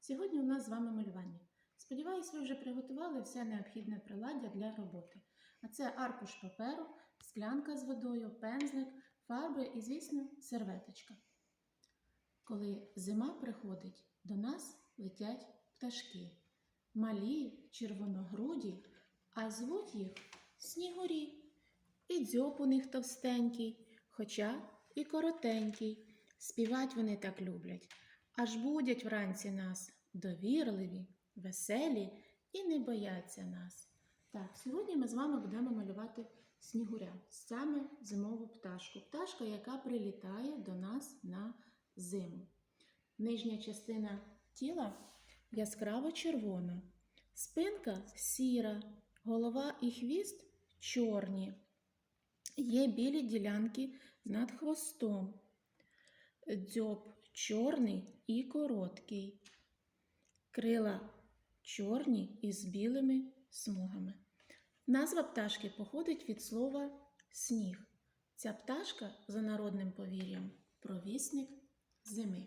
Сьогодні у нас з вами малювання. Сподіваюсь, ви вже приготували все необхідне приладдя для роботи. А це аркуш паперу, склянка з водою, пензлик, фарби і, звісно, серветочка. Коли зима приходить, до нас летять пташки. Малі, червоногруді, а звуть їх снігурі. І дзьоб у них товстенький, хоча і коротенький. Співать вони так люблять, аж будять вранці нас, довірливі, веселі і не бояться нас. Так, сьогодні ми з вами будемо малювати снігуря, саме зимову пташку. Пташка, яка прилітає до нас на зиму. Нижня частина тіла яскраво червона, спинка сіра, голова і хвіст чорні. Є білі ділянки над хвостом. Дзьоб чорний і короткий. Крила чорні із білими смугами. Назва пташки походить від слова сніг. Ця пташка, за народним повір'ям, провісник зими.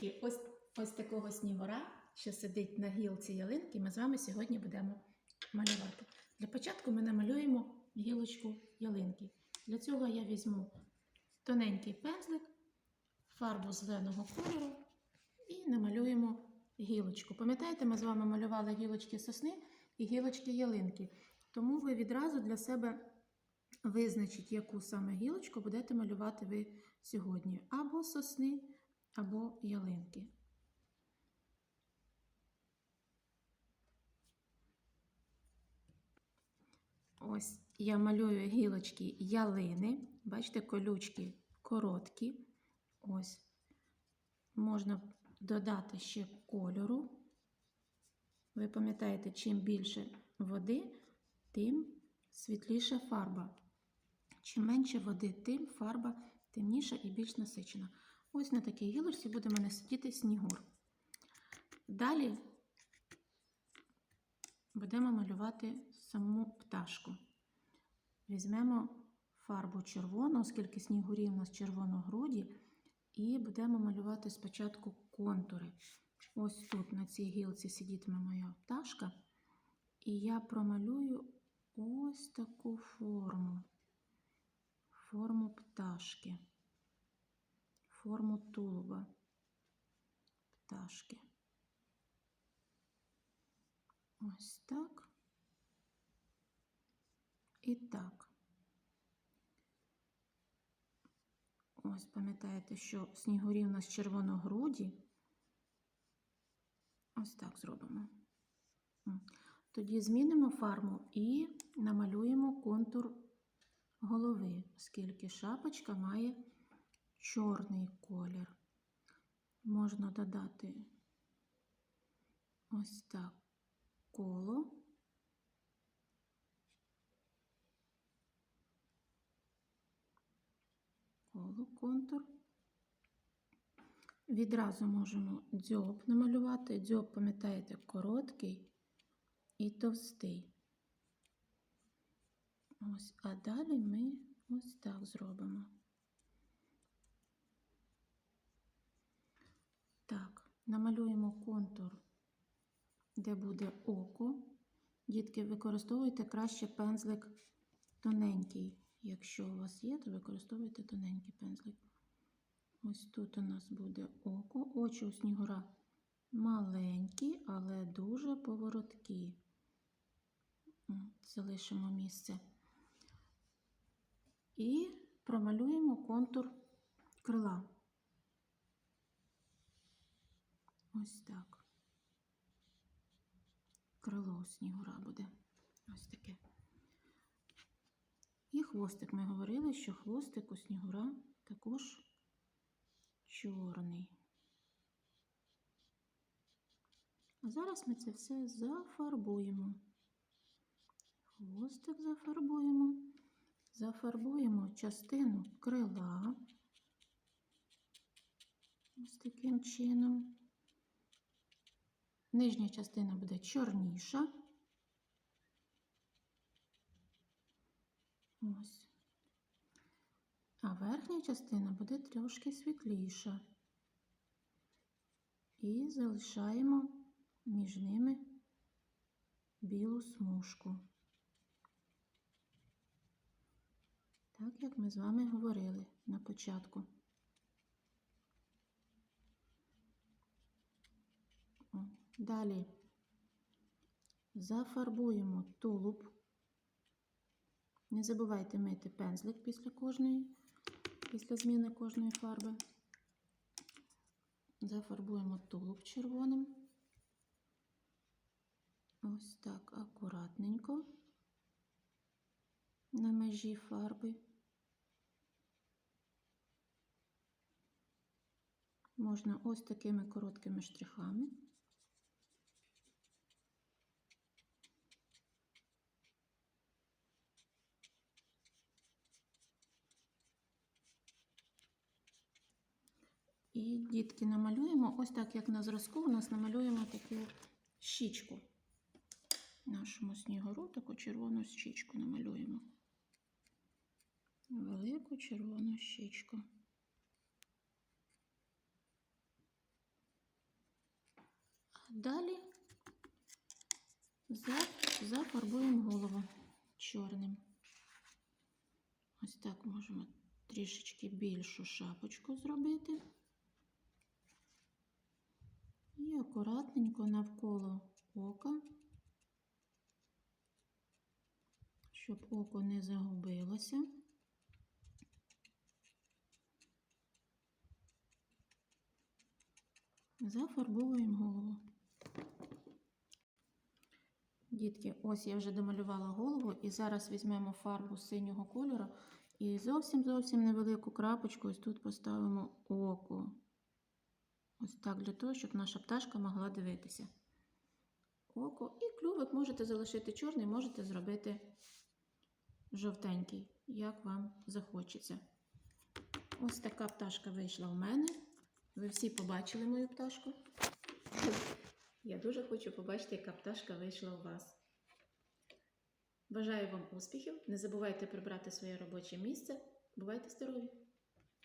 І ось, ось такого снігора, що сидить на гілці ялинки, ми з вами сьогодні будемо малювати. Для початку ми намалюємо гілочку ялинки. Для цього я візьму тоненький пензлик, фарбу зеленого кольору і намалюємо гілочку. Пам'ятаєте, ми з вами малювали гілочки сосни і гілочки ялинки. Тому ви відразу для себе визначіть, яку саме гілочку будете малювати ви сьогодні. Або сосни, або ялинки. Ось я малюю гілочки ялини. Бачите, колючки короткі. Ось. Можна додати ще кольору. Ви пам'ятаєте, чим більше води, тим світліша фарба. Чим менше води, тим фарба темніша і більш насичена. Ось на такій гілочці буде в мене сидіти снігур. Далі будемо малювати саму пташку. Візьмемо фарбу червону, оскільки снігурі у нас червоногруді, і будемо малювати спочатку контури. Ось тут на цій гілці сидітиме моя пташка, і я промалюю ось таку форму, форму пташки, форму тулуба пташки. Ось так. І так. Ось пам'ятаєте, що снігурі у нас червоногруді. Ось так зробимо. Тоді змінимо фарбу і намалюємо контур голови, оскільки шапочка має чорний колір. Можна додати ось так коло. Коло контур. Відразу можемо дзьоб намалювати. Дзьоб, пам'ятаєте, короткий і товстий. Ось, а далі ми ось так зробимо. Так, намалюємо контур, де буде око. Дітки, використовуйте краще пензлик тоненький. Якщо у вас є, то використовуйте тоненький пензлик. Ось тут у нас буде око. Очі у снігура маленькі, але дуже повороткі. Залишимо місце. І промалюємо контур крила. Ось так. Крило у снігура буде. Ось таке. І хвостик. Ми говорили, що хвостик у снігура також чорний. А зараз ми це все зафарбуємо. Хвостик зафарбуємо, зафарбуємо частину крила. Ось таким чином. Нижня частина буде чорніша. Ось. А верхня частина буде трошки світліша. І залишаємо між ними білу смужку. Так як ми з вами говорили на початку. Далі зафарбуємо тулуб. Не забувайте мити пензлик після кожної, після зміни кожної фарби. Зафарбуємо тулуб червоним. Ось так акуратненько на межі фарби. Можна ось такими короткими штрихами. І дітки намалюємо, ось так як на зразку, у нас намалюємо таку щічку. Нашому снігуру таку червону щічку намалюємо. Велику червону щічку. А далі за- зафарбуємо голову чорним. Ось так можемо трішечки більшу шапочку зробити. І акуратненько навколо ока, щоб око не загубилося. Зафарбовуємо голову. Дітки, ось я вже домалювала голову, і зараз візьмемо фарбу синього кольору і зовсім зовсім невелику крапочку ось тут поставимо око. Ось так для того, щоб наша пташка могла дивитися. Око і клювик можете залишити чорний, можете зробити жовтенький, як вам захочеться. Ось така пташка вийшла в мене. Ви всі побачили мою пташку. Я дуже хочу побачити, яка пташка вийшла у вас. Бажаю вам успіхів. Не забувайте прибрати своє робоче місце. Бувайте здорові!